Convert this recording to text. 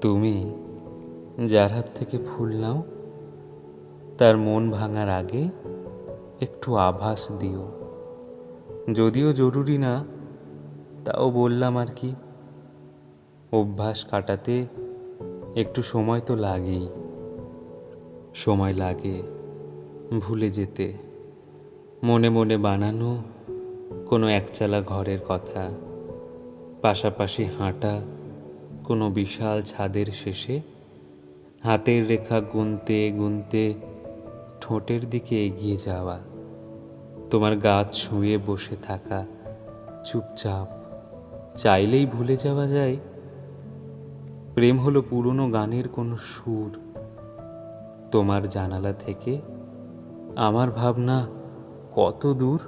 তুমি যার হাত থেকে ফুল নাও, তার মন ভাঙার আগে একটু আভাস দিও। যদিও জরুরি না, তাও বললাম আর কি, অভ্যাস কাটাতে একটু সময় তো লাগেই। সময় লাগে ভুলে যেতে। মনে মনে বানানো কোনো একচালা ঘরের কথা, পাশাপাশি হাঁটা কোনো বিশাল ছাদের শেষে, হাতের রেখা গুনতে গুনতে ঠোঁটের দিকে এগিয়ে যাওয়া, তোমার গাছ ছুঁয়ে বসে থাকা, চুপচাপ, চাইলেই ভুলে যাওয়া যায়, প্রেম হলো পুরনো গানের কোনো সুর। তোমার জানালা থেকে আমার ভাবনা কত দূর?